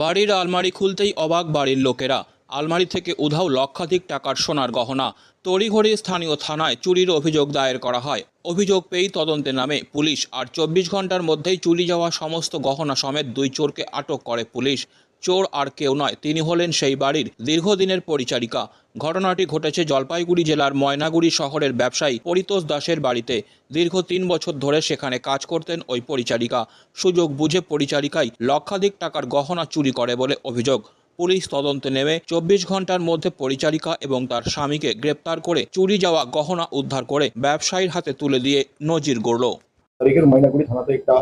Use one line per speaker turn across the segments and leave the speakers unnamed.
বাড়ির আলমারি খুলতেই অবাক বাড়ির লোকেরা। আলমারি থেকে উধাও লক্ষাধিক টাকার সোনার গহনা। তড়িঘড়ি স্থানীয় থানায় চুরির অভিযোগ দায়ের করা হয়। অভিযোগ পেয়েই তদন্তে নামে পুলিশ আর চব্বিশ ঘণ্টার মধ্যেই চুরি যাওয়া সমস্ত গহনা সমেত দুই চোরকে আটক করে পুলিশ। চোর আর কেউ নয়, তিনি হলেন সেই বাড়ির দীর্ঘদিনের পরিচারিকা। ঘটনাটি ঘটেছে জলপাইগুড়ি জেলার ময়নাগুড়ি শহরের ব্যবসায়ী পরিতোষ দাসের বাড়িতে। দীর্ঘ তিন বছর ধরে সেখানে কাজ করতেন ওই পরিচারিকা। সুযোগ বুঝে পরিচারিকাই লক্ষাধিক টাকার গহনা চুরি করে বলে অভিযোগ। পুলিশ তদন্তে নেমে চব্বিশ ঘণ্টার মধ্যে পরিচারিকা এবং তার স্বামীকে গ্রেপ্তার করে চুরি যাওয়া গহনা উদ্ধার করে ব্যবসায়ীর হাতে তুলে দিয়ে নজির গড়ল।
তারিখের ময়নাগুড়ি থানাতে একটা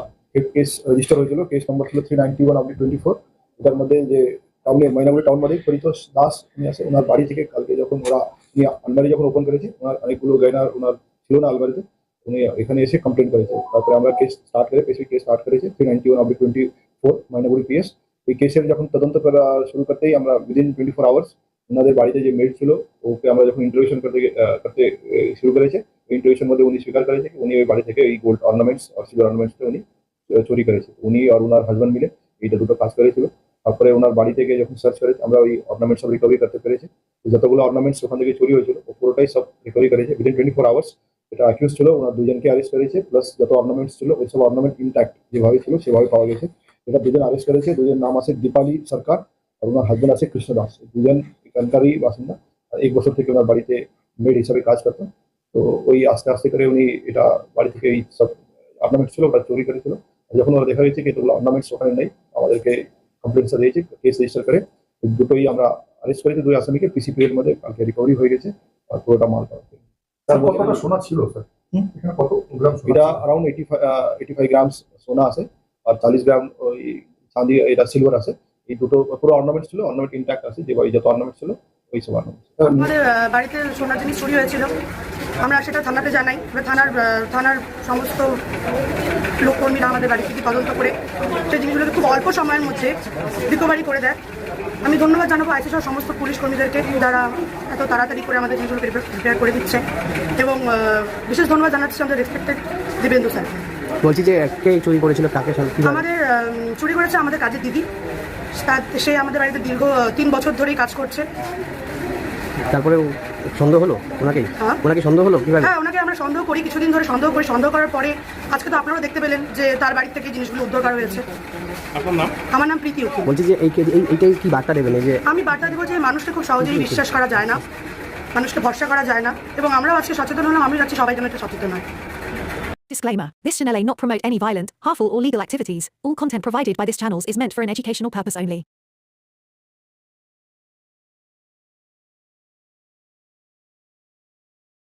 কেস রেজিস্টার হয়েছিল কেস নম্বর ছিল থ্রি নাইনটি ওয়ান আপনি টোয়েন্টি ফোর এটার মধ্যে যে টাউনে ময়নাগুড়ি টাউন মালিক পরিতোষ দাস উনি আছে ওনার বাড়ি থেকে কালকে যখন ওরা, উনি আলমারি যখন ওপেন করেছে, ওনার অনেকগুলো গয়না ওনার ছিল না আলমারিতে, উনি এখানে এসে কমপ্লেন করেছে। তারপরে আমরা কেস স্টার্ট করে পেশি কেস স্টার্ট করেছি থ্রি নাইনটি ওয়ান আপনি টোয়েন্টি ফোর ময়নাগুড়ি পিএস এই কেসের যখন তদন্ত করা শুরু করতেই আমরা উইদিন টোয়েন্টি ফোর আওয়ার্স ওনাদের বাড়িতে যে মেড ছিল, ওকে আমরা যখন ইন্টারভিউশন করতে করতে শুরু করেছে ইন্টারভিউশন মধ্যে উনি স্বীকার করেছে উনি ওই বাড়ি থেকে এই গোল্ড অর্নামেন্টস আর সিলভার অর্নামেন্টসটা উনি চুরি করেছে। উনি আর ওনার হাজব্যান্ড মিলে এইটা দুটো কাজ করেছিল। তারপরে ওনার বাড়ি থেকে যখন সার্চ করেছে, আমরা ওই অর্নামেন্টস সব রিকভারি করতে পেরেছি। তো যতগুলো অর্নামেন্টস ওখান থেকে চুরি হয়েছিল, ও পুরোটাই সব রিকভারি করেছে। উইদিন টোয়েন্টি ফোর আওয়ার্স এটা অ্যাকিউজ ছিল, ওনার দুজনকে অ্যারেস্ট করেছে প্লাস যত অর্নামেন্টস ছিল, ওই সব অর্নামেন্ট ইন্ট্যাক্ট যেভাবে ছিল, সেভাবে পাওয়া গেছে। এটা দুজন অ্যারেস্ট করেছে দুজন নাম আছে দীপালি সরকার আর ওনার হাজব্যান্ড আছে কৃষ্ণ দাস। এই দুজন এখানকারই বাসিন্দা। আর এক বছর থেকে ওনার বাড়িতে মেড হিসাবে কাজ করতেন তো ওই আস্তে আস্তে করে উনি এটা বাড়ি থেকে এই সব অর্নামেন্টস ছিল, ওটা চুরি করেছিল। আর যখন ওরা দেখা গেছে কি এতগুলো অর্নামেন্টস ওখানে নেই, আমাদেরকে কমপ্লেন্টস দিয়েছে কেস রেজিস্টার করে এই দুটোই আমরা অ্যারেস্ট করেছি দুই আসামিকে পিসিপি এর মধ্যে কালকে রিকভারি হয়ে গেছে আর পুরোটা মাল পাওয়া গেছে।
স্যার কতটা সোনা ছিল স্যার
হুম?
এখানে কত গ্রাম সোনা
এটা
ছিল?
Around eighty eighty five gram সোনা আছে আর চাল্লিশ গ্রাম ওই চাঁদি এটা সিলভার আছে এই দুটো পুরো অর্নামেন্ট ছিল অর্নামেন্ট ইন্ট্যাক্ট আছে যে বাড়ি যত অর্নামেন্ট ছিল ওই সব অর্নামেন্ট
আমাদের আহ, বাড়িতে সোনার জিনিস চুরি হয়েছিল আমরা সেটা থানাতে জানাই এবার থানার আহ, থানার সমস্ত লোককর্মীরা আমাদের বাড়ি থেকে তদন্ত করে সেই জিনিসগুলোকে খুব অল্প সময়ের মধ্যে রিকভারি করে দেয়। আমি ধন্যবাদ জানাব আইসি সহ সমস্ত পুলিশ কর্মীদেরকে যারা এত তাড়াতাড়ি করে আমাদের জিনিসগুলো প্রিপেয়ার করে দিচ্ছে। এবং বিশেষ ধন্যবাদ জানাচ্ছি আমাদের রেসপেক্টেড দিবেন্দু স্যার।
বলছি যে কে চুরি করেছিল কাকে
আমাদের চুরি করেছে আমাদের কাজের দিদি। তার সে আমাদের বাড়িতে দীর্ঘ তিন বছর ধরেই কাজ করছে।
তারপরে সন্দেহ হলো ওনাকে
হ্যাঁ।
ওনাকে সন্দেহ হলো? কীভাবে?
হ্যাঁ ওনাকে আমরা সন্দেহ করি কিছুদিন ধরে সন্দেহ করি সন্দেহ করার পরে আজকে তো আপনারাও দেখতে পেলেন যে তার বাড়ি থেকে জিনিসগুলো উদ্ধার করা হয়েছে। আমার নাম প্রীতি উকিল।
বলছি যে এই এইটাই কি বার্তা দেবেন? এই যে
আমি বার্তা দেবো যে মানুষকে খুব সহজেই বিশ্বাস করা যায় না মানুষকে ভরসা করা যায় না এবং আমরাও আজকে সচেতন হলাম আমি যাচ্ছি সবাই যেন একটু সচেতন হয়।
Disclaimer This channel may not promote any violent, harmful, or legal activities. All content provided by this channel is meant for an educational purpose only.